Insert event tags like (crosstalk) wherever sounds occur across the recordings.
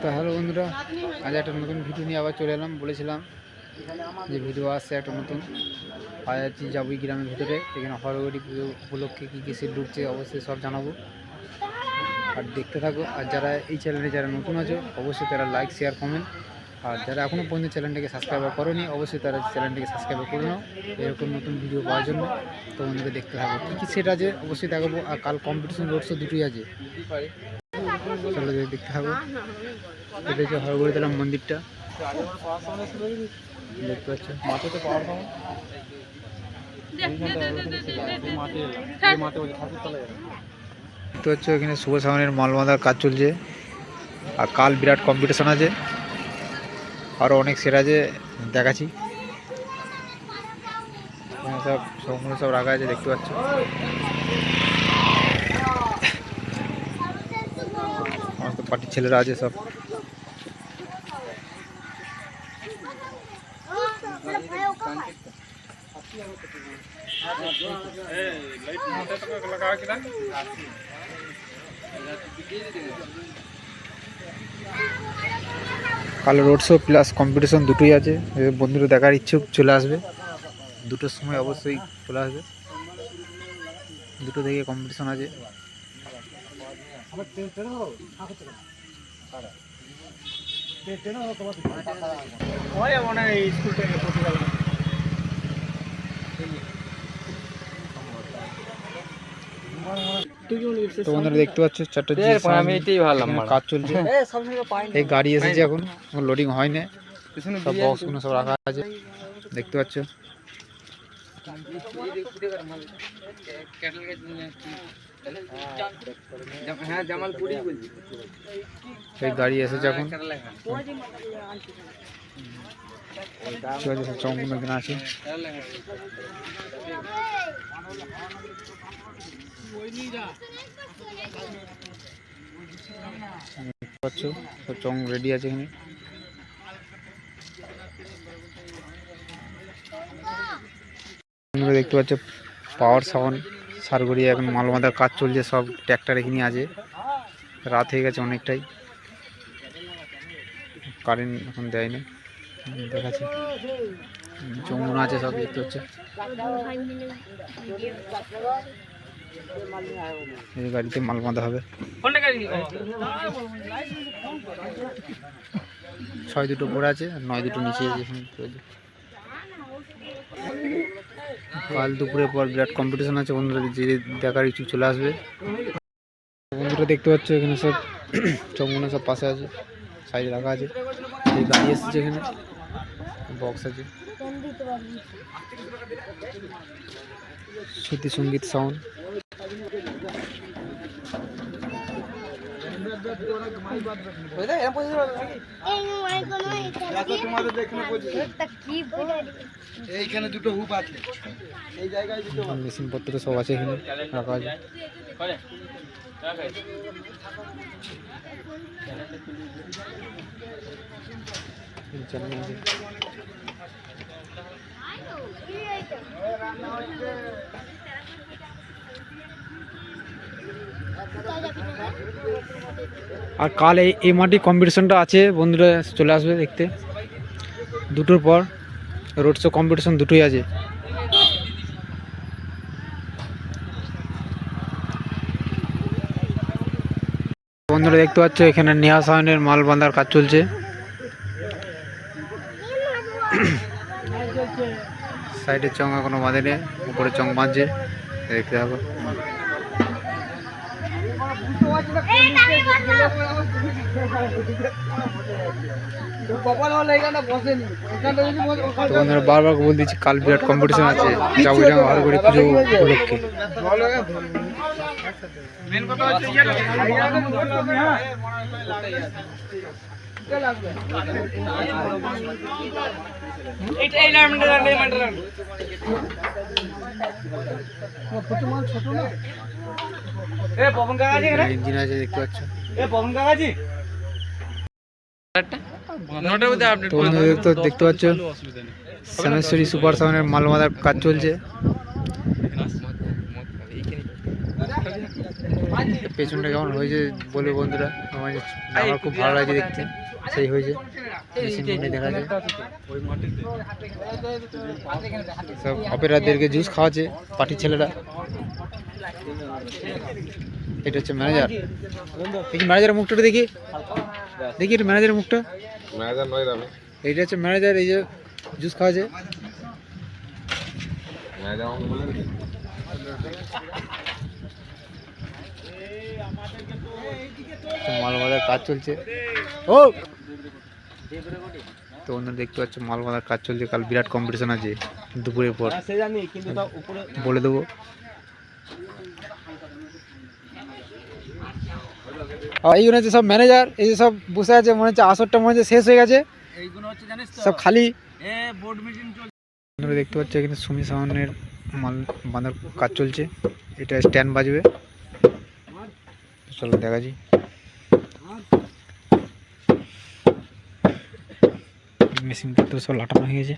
তো হ্যালো বন্ধুরা, আজ একটা নতুন ভিডিও নিয়ে আবার চলে এলাম। বলেছিলাম যে ভিডিও আসছে একটা নতুন। আজ আছি যাব এই গ্রামের ভিতরে। এখানে হরগড়ি পুজো উপলক্ষে কী কী সেট ঢুকছে অবশ্যই সব জানাব। আর দেখতে থাকো। আর যারা এই চ্যানেলে যারা নতুন আছে, অবশ্যই তারা লাইক শেয়ার কমেন্ট আর যারা এখনও পর্যন্ত চ্যানেলটাকে সাবস্ক্রাইব করোনি, অবশ্যই তারা চ্যানেলটাকে সাবস্ক্রাইব করে নাও। এরকম নতুন ভিডিও পাওয়ার জন্য। তো বন্ধুকে দেখতে থাকো, কী কী সেট আছে? অবশ্যই দেখাবো। আর কাল কম্পিটিশন রোডসও দুটোই আছে। চলো দেখতে থাকো। এটা হচ্ছে হরগড়িতলা মন্দিরটা। দেখতে পাচ্ছ? পাওয়ার দেখতে পাচ্ছ এখানে শুভ সামনের মাল বাঁধার কাজ চলছে। আর কাল বিরাট কম্পিটিশন আছে। আরও অনেক সেট আছে দেখাচ্ছি। সব সবগুলো সব রাখা আছে দেখতে পাচ্ছ? পার্টির ছেলেরা আছে সব। কাল রোড শো প্লাস কম্পিটিশন দুটোই আছে। বন্ধুরা দেখার ইচ্ছুক চলে আসবে। দুটোর সময় অবশ্যই চলে আসবে। দুটো থেকে কম্পিটিশন আছে। ওই মনে হয় স্কুল থেকে পড়তে গেল তুই কি মনে করছিস তো বন্ধুরা দেখতে পাচ্ছ চারটে কাজ চলছে। এই গাড়ি এসেছে এখন লোডিং হয় না সব বক্সগুলো সব রাখা আছে। দেখতে পাচ্ছ? হ্যাঁ জামালপুরি বলছি। এই গাড়ি এসেছে এখন। ঠিক আছে সব চমগুলো এখানে আছে। দেখতে পাচ্ছ সব চং রেডি আছে এখানে। তোমরা দেখতে পাচ্ছ পাওয়ার সাউন্ড সারগড়িয়া এখন মাল বাঁধার কাজ চলছে, সব ট্র্যাক্টর এখানে আছে। রাত হয়ে গেছে অনেকটাই। কারেন্ট এখন দেয় না দেখাচ্ছে। চমুনা আছে সব, দেখতে হচ্ছে। এই গাড়িতে মাল বাঁধা হবে। ছয় দুটো পড়ে আছে নয় দুটো নিচে আছে এখানে। কাল দুপুরের পর বিরাট কম্পিটিশন আছে, বন্ধুরা, যে দেখার ইচ্ছুক চলে আসবে। বন্ধুরা, দেখতে পাচ্ছ এখানে সব (clears throat) চমগুলো সব পাশে আছে সাইজ রাখা আছে। এই গাড়ি এসেছে এখানে বক্স আছে। শ্রুতি সংগীত সাউন্ড তোমাদের দেখনে এইখানে দুটো হুপ আছে এই জায়গায় দুটো মেশিনপত্র সব আছে এখানে, রাখা আছে চ্যানেল আছে। আর কাল এই এই মাটি কম্পিটিশনটা আছে, বন্ধুরা চলে আসবে দেখতে। দুটোর পর রোড শো কম্পিটিশন দুটোই আছে। বন্ধুরা দেখতে পাচ্ছ, এখানে নেহা সায়নের মাল বাঁধার কাজ চলছে। সাইডের চং এখনও বাঁধেনি, উপরে চং বাঁধছে, দেখতে থাকো। বন্ধুরা বারবার বল দিচ্ছি, কাল বিরাট কম্পিটিশন আছে চাবুইডাঙ্গা হরগড়ি পুজো উপলক্ষে। মেন কথা হচ্ছে দেখতে পাচ্ছ? শ্যামেশ্বরী সুপার সাউন্ডের মাল বাঁধার কাজ চলছে। পেছনটা কেমন হয়েছে বলে বন্ধুরা? আমার আমার খুব ভালো লাগে দেখতে। সেই হয়েছে। দেখা যায় সব অপেরাদেরকে জুস খাওয়াচ্ছে পার্টির ছেলেরা। এটা হচ্ছে ম্যানেজার। দেখি ম্যানেজারের মুখটা দেখি। দেখি এটা ম্যানেজারের মুখটা। ম্যানেজার নয় দামি এইটা হচ্ছে ম্যানেজার এই যে জুস খাওয়াচ্ছে। মাল বাঁধার কাজ চলছে। ও! তো অন্য দেখতে পাচ্ছ বাঁধার কাজ চলছে। কাল বিরাট কম্পিটিশন আছে দুপুরের পর। কিন্তু বলে দেবো। এইগুলো হচ্ছে সব ম্যানেজার এই যে সব বসে আছে, মনে হচ্ছে আসরটা মনে হচ্ছে শেষ হয়ে গেছে। সব খালি। দেখতে পাচ্ছ, এখানে সুমি সাউন্ডের মাল বাঁধার কাজ চলছে। এটা স্ট্যান্ড বাজবে। চলো দেখাচ্ছি মেশিন পত্র সব লাটানো হয়ে গেছে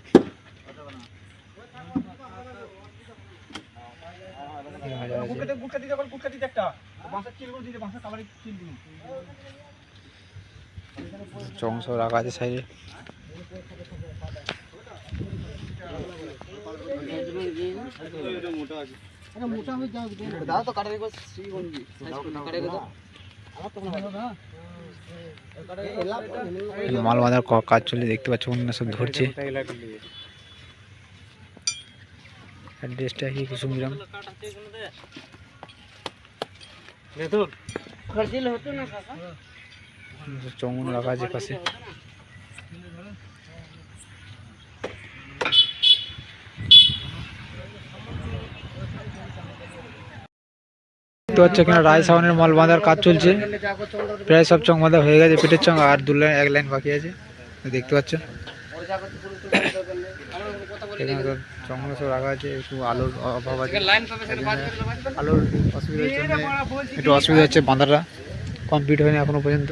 গুটকাতে গুটকাতে যখন গুটকাতে একটা বাঁশের চিলগুলো দিতে বাঁশের কাবারে চিল দিন চং সব রাখা আছে সাইডে মোটা হয়ে যাও দাদা তো কাটা রেখো সেই বলবি কাটা রেখো আমার তো মনে হয় না মাল বাঁধার ক- কাজ চলে দেখতে পাচ্ছ অন্য সব ধরছে। ড্রেসটা কি কুসুমিরাম খরচিল হতো না কাকা চমন রাখা আছে পাশে। দেখতে পাচ্ছ এখানে রায় সাউনের মাল বাঁধার কাজ চলছে। প্রায় সব চং বাঁধা হয়ে গেছে পেটের চং আর দু লাইন এক লাইন বাকি আছে। দেখতে পাচ্ছ? সব চংগুলো সব রাখা আছে একটু আলোর অভাব আছে। আলোর অসুবিধার জন্য একটু অসুবিধা হচ্ছে বাঁধাটা কমপ্লিট হয়নি এখনও পর্যন্ত।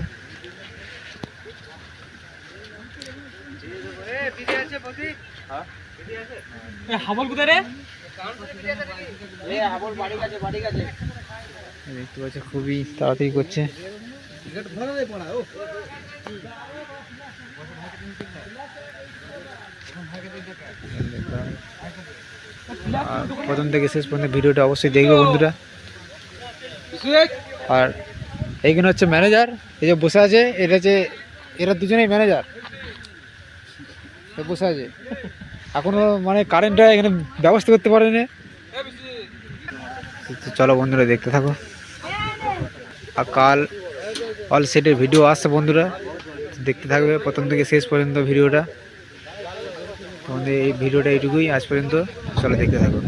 হাবল কোথায় রে? হাবল বাড়ি গেছে বাড়ি গেছে। দেখতে পাচ্ছ, খুবই তাড়াতাড়ি করছে। প্রথম থেকে শেষ পর্যন্ত ভিডিওটা অবশ্যই দেখবে বন্ধুরা। আর এইখানে হচ্ছে ম্যানেজার এই যে বসে আছে এটা হচ্ছে এরা দুজনেই ম্যানেজার বসে আছে। এখনও মানে কারেন্টটা এখানে ব্যবস্থা করতে পারেনি। চলো বন্ধুরা, দেখতে থাকো। আর কাল অল সেটের ভিডিও আসছে বন্ধুরা। দেখতে থাকবে প্রথম থেকে শেষ পর্যন্ত ভিডিওটা তোমাদের এই ভিডিওটা এইটুকুই, আজ পর্যন্ত চলে দেখতে থাকো।